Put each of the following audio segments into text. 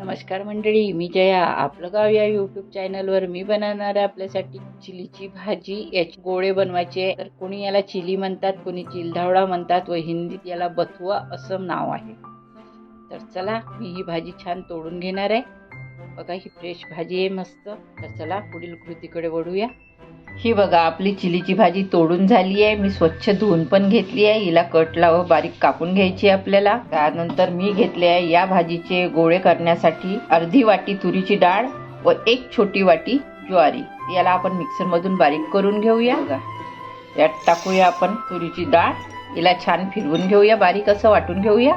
नमस्कार मंडळी मी जया. आपलं गाव या यूट्यूब चॅनलवर मी बनवणार आहे आपल्यासाठी चिलीची भाजी. याचे गोळे बनवायचे तर कोणी याला चिली म्हणतात कोणी चिलधावडा म्हणतात व हिंदीत याला बथुआ असं नाव आहे. तर चला मी ही भाजी छान तोडून घेणार आहे. बघा ही फ्रेश भाजी आहे मस्त. तर चला पुढील कृतीकडे वळूया. ही बघा आपली चिलीची भाजी तोडून झाली आहे. मी स्वच्छ धुवून पण घेतली आहे. हिला कट लाव बारीक कापून घ्यायची आहे आपल्याला. त्यानंतर मी घेतले आहे या भाजीचे गोळे करण्यासाठी अर्धी वाटी तुरीची डाळ व एक छोटी वाटी ज्वारी. याला आपण मिक्सर मधून बारीक करून घेऊया. का यात टाकूया आपण तुरीची डाळ. हिला छान फिरवून घेऊया बारीक असं वाटून घेऊया.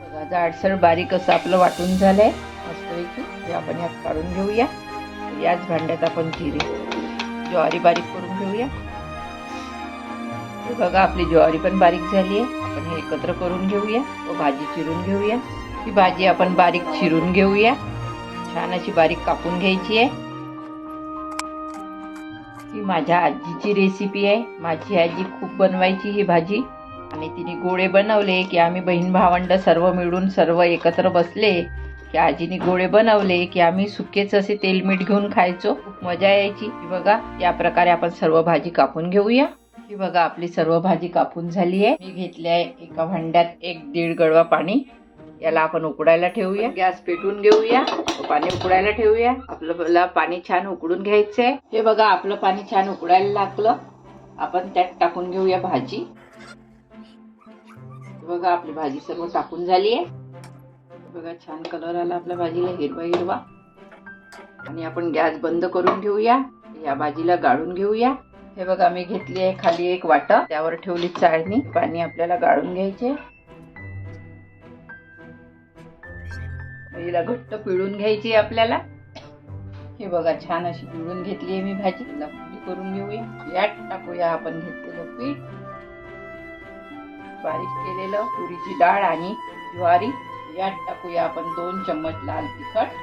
बघा जाडसर बारीक असं आपलं वाटून झालंय. मस्तपैकी हे आपण यात काढून घेऊया. याच भांड्यात आपण जिरे ज्वारी बारीक करून घेऊया. हे बघा आपली ज्वारी पण बारीक झाली आहे. आपण हे एकत्र करून घेऊया व भाजी चिरून घेऊया. ही भाजी आपण बारीक चिरून घेऊया. छान अशी बारीक कापून घ्यायची आहे. ही माझ्या आजीची रेसिपी आहे. माझी आजी खूप बनवायची ही भाजी. आणि तिने गोळे बनवले की आम्ही बहीण भावंड सर्व मिळून सर्व एकत्र बसले. की आजीने गोळे बनवले की आम्ही सुकेच असे तेल मीठ घेऊन खायचो. खूप मजा यायची. बघा या प्रकारे आपण सर्व भाजी कापून घेऊया. ही बघा आपली सर्व भाजी कापून झाली आहे. मी घेतली आहे एका भांड्यात एक दीड गडवा पाणी. याला आपण उकडायला ठेवूया. गॅस पेटवून घेऊया. पाणी उकडायला ठेवूया. आपलं पाणी छान उकडून घ्यायचंय. हे बघा आपलं पाणी छान उकडायला लागलं. आपण त्यात टाकून घेऊया भाजी. बघा आपली भाजी सर्व टाकून झाली आहे. बघा छान कलर आला आपल्या भाजीला हिरवा हिरवा. आणि आपण गॅस बंद करून घेऊया. या भाजीला गाळून घेऊया. हे बघा मी घेतली आहे खाली एक वाटा. त्यावर ठेवली चाळणी. पाणी आपल्याला गाळून घ्यायचे. भाजीला घट्ट पिळून घ्यायची आहे आपल्याला. हे बघा छान अशी पिळून घेतली आहे मी भाजी. लपली करून घेऊया. यात टाकूया आपण घेतलेलं पीठ. बारीक केलेलं तुरीची डाळ आणि ज्वारी. यात टाकूया आपण दोन चम्मच लाल तिखट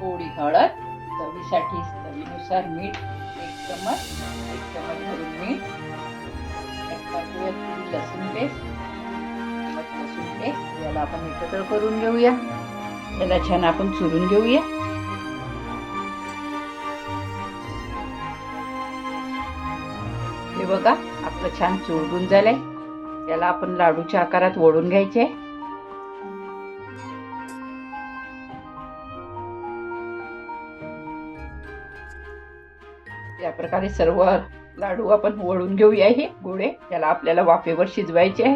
थोडी हळद चवीसाठी चवीनुसार मीठ एक चम्मच एक चम्मच भरून मीठ यात टाकूया थोडी लसूण पेस्ट लसूण पेस्ट याला आपण एकत्र करून घेऊया. याला छान आपण चुरून घेऊया. हे बघा आपलं छान चुरून झालंय. त्याला आपण लाडूच्या आकारात ओढून घ्यायचे या प्रकारे सर्व लाडू आपण वळून घेऊया हे गोळे. त्याला आपल्याला वाफेवर शिजवायचे आहे.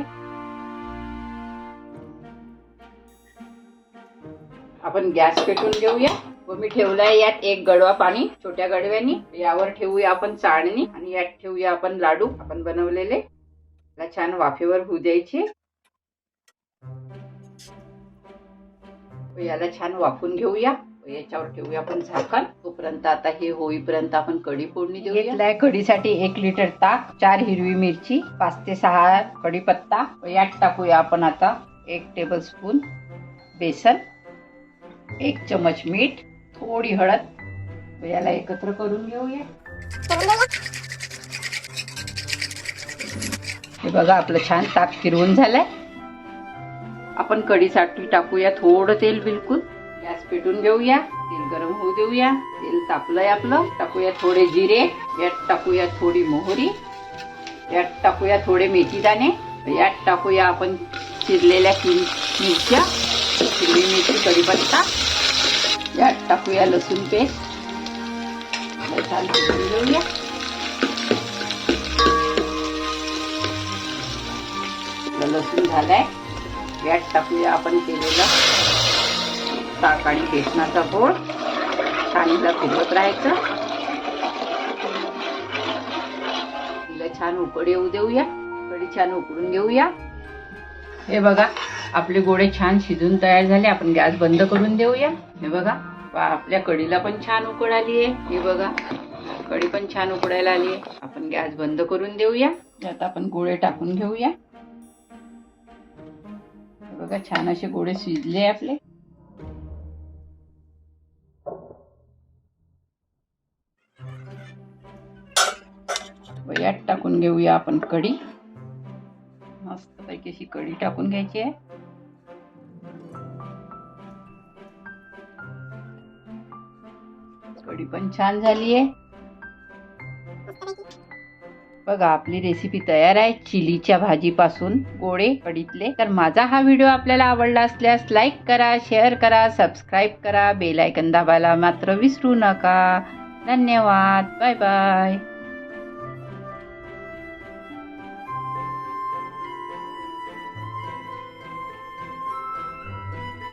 आपण गॅस पेटून घेऊया. व मी ठेवलाय यात एक गडवा पाणी छोट्या गडव्यानी. यावर ठेवूया आपण चाळणी आणि यात ठेवूया आपण लाडू. आपण बनवलेले. याला छान वाफेवर होऊ द्यायचे. याला छान वाफून घेऊया. याच्यावर ठेवूया आपण झाकण. तोपर्यंत आता हे होईपर्यंत आपण कढी फोडणी देऊया. घेतलाय कढीसाठी एक लिटर ताक चार हिरवी मिरची पाच ते सहा कढीपत्ता. यात टाकूया आपण आता एक टेबल स्पून बेसन एक चमच मीठ थोडी हळद. याला एकत्र करून घेऊया. हे बघा आपलं छान ताक फिरवून झालंय. आपण कढीसाठी टाकूया थोडं तेल बिलकुल. पेटून घेऊया. तेल गरम होऊ देऊया. तेल तापलंय आपलं. टाकूया थोडे जिरे. यात टाकूया थोडी मोहरी. यात टाकूया थोडे मेथी दाणे यात टाकूया आपण चिरलेल्या तीन मिरच्या. हिरवी मिरची कढीपत्ता. यात टाकूया लसूण पेस्ट. छान पेटून घेऊया. लसूण झालाय. यात टाकूया आपण केलेलं ताक आणि बेसनाचा गोळ छान फिरवत राहायचं. तिला छान उकड येऊ देऊया. कडी छान उकडून घेऊया. हे बघा आपले गोळे छान शिजून तयार झाले. आपण गॅस बंद करून देऊया. हे बघा वा, आपल्या कडीला पण छान उकड आली आहे. हे बघा कढी पण छान उकडायला आली आहे. आपण गॅस बंद करून देऊया. त्यात आपण गोळे टाकून घेऊया. बघा छान असे गोळे शिजले आपले. यात टाकून घेऊया आपण कढी. मस्तपैकी अशी कढी टाकून घ्यायची आहे. कढी पण छान झाली आहे. बघा आपली रेसिपी तयार आहे चिलीच्या भाजीपासून गोळे कढीतले. तर माझा हा व्हिडिओ आपल्याला आवडला असल्यास लाईक करा शेअर करा सबस्क्राईब करा. बेलायकन दाबायला मात्र विसरू नका. धन्यवाद. Bye bye